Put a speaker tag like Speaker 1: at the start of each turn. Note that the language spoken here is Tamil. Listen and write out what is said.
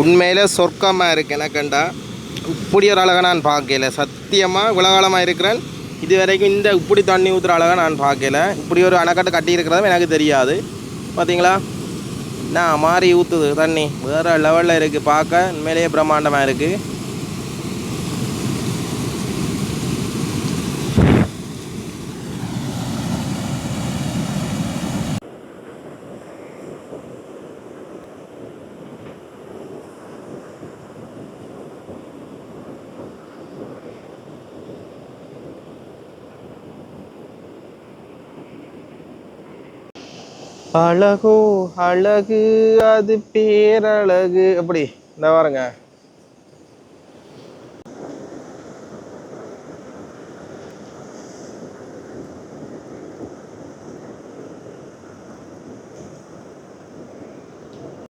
Speaker 1: உண்மையில் சொர்க்கமாக இருக்கு எனக்கண்டா. இப்படி ஒரு அழகை நான் பார்க்கல. சத்தியமாக உலகாலமாக இருக்கிறேன். இது வரைக்கும் இந்த இப்படி தண்ணி ஊற்றுற அழகை நான் பார்க்கல. இப்படி ஒரு அணைக்கட்டு கட்டி இருக்கிறதும் எனக்கு தெரியாது. பார்த்தீங்களா நான் மாறி ஊற்றுது தண்ணி. வேறு லெவலில் இருக்குது பார்க்க உண்மையிலேயே பிரம்மாண்டமாக இருக்குது அழகோ அழகு அது பேரழகு. எப்படி இந்த பாருங்க.